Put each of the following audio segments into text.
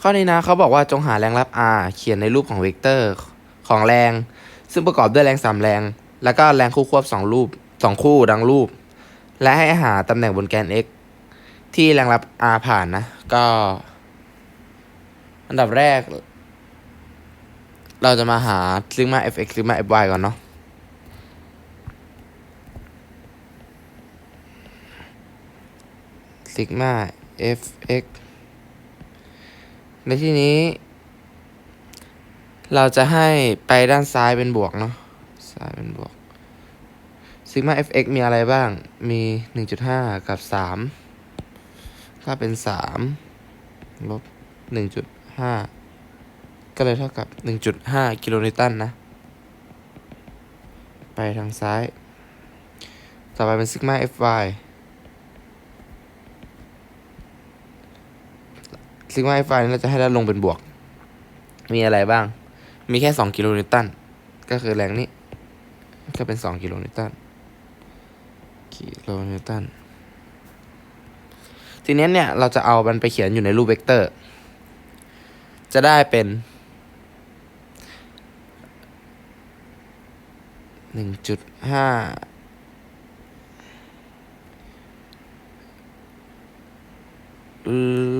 ข้อนี้นะเขาบอกว่าจงหาแรงรับ r เขียนในรูปของเวกเตอร์ของแรง ซึ่งประกอบด้วยแรงสามแรง แล้วก็แรงคู่ควบสองรูปสองคู่ดังรูป และให้หาตำแหน่งบนแกน x ที่แรงรับ r ผ่านนะ ก็ อันดับแรก เราจะมาหาซิกมา fx ซิกมา fy ก่อนเนาะซิกมา fx ในที่นี้ เราจะให้ไปด้านซ้ายเป็นบวกเนาะซ้ายเป็นบวกซิกมา fx มีอะไรบ้าง มี 1.5 กับ 3 ถ้าเป็น 3 ลบ 1.5 ก็เลยเท่ากับ 1.5 กิโลนิวตันนะ ไปทางซ้าย ต่อไปเป็นซิกมา fy ซิกมา fy นี่เราจะให้ด้านลงเป็นบวก มีอะไรบ้าง มีแค่2กิโลนิวตัน ก็คือแรงนี้ก็เป็น2กิโลนิวตัน กิโลนิวตัน ทีนี้เนี่ย เราจะเอามันไปเขียนอยู่ในรูปเวกเตอร์ จะได้เป็นหนึ่งจุดห้า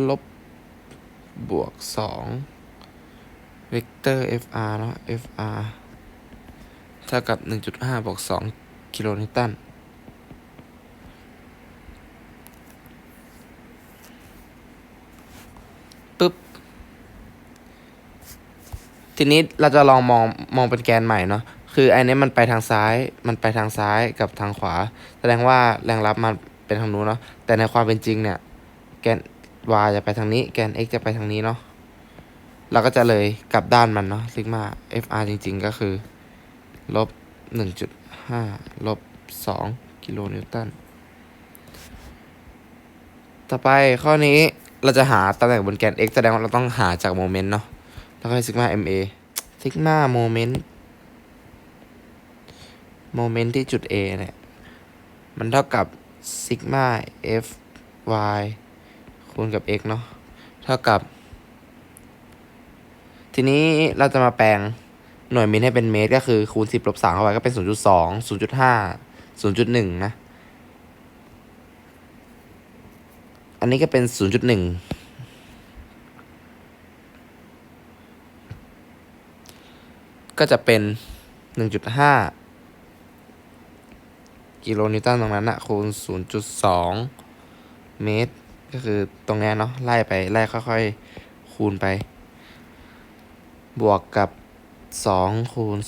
ลบ บวกสองเวกเตอร์ fr เนาะ fr เท่ากับหนึ่งจุดห้าบวกสองกิโลนิวตันปึ๊บ ทีนี้เราจะลองมองมองเป็นแกนใหม่เนาะ คืออันนี้มันไปทางซ้าย มันไปทางซ้ายกับทางขวา แสดงว่าแรงรับมันเป็นทางนู้นเนาะ แต่ในความเป็นจริงเนี่ย แกน y จะไปทางนี้ แกน x จะไปทางนี้เนาะเราก็จะเลยกลับด้านมันเนาะซิกมา fr จริง ๆ ก็คือลบหนึ่งจุดห้าลบสองกิโลนิวตัน ต่อไปข้อนี้เราจะหาตำแหน่งบนแกน x แสดงว่าเราต้องหาจากโมเมนต์เนาะแล้วก็ซิกมา ma ซิกมาโมเมนต์โมเมนต์ที่จุด a เนี่ย มันเท่ากับซิกมา f y คูณกับ x เนาะเท่ากับ ทีนี้เราจะมาแปลงหน่วยมิลให้เป็นเมตร ก็คือคูณ 10ลบ3เข้าไปก็เป็น 0.2 0.5 0.1 นะ อันนี้ก็เป็น 0.1ก็จะเป็น 1.5 กิโลนิวตันตรงนั้นอะคูณ 0.2 เมตร ก็คือตรงนี้เนาะไล่ไปไล่ค่อยๆ คูณไป บวกกับ2คูณ0.5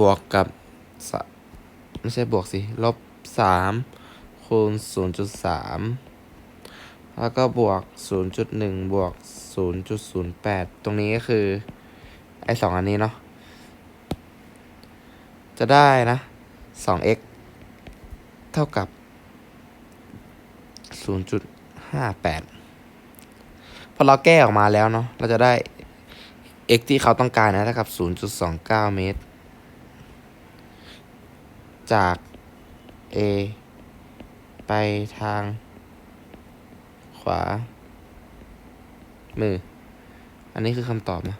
บวกกับไม่ใช่บวกสิลบ3คูณ0.3แล้วก็บวก0.1บวก0.08ตรงนี้ก็คือ ไอ้สองอันนี้เนาะจะได้นะ 2x เท่ากับ 0.58 พอเราแก้ออกมาแล้วเนาะ เราจะได้ x ที่เขาต้องการนะเท่ากับ 0.29 เมตร จาก a ไปทาง ขวา มือ อันนี้คือคำตอบนะ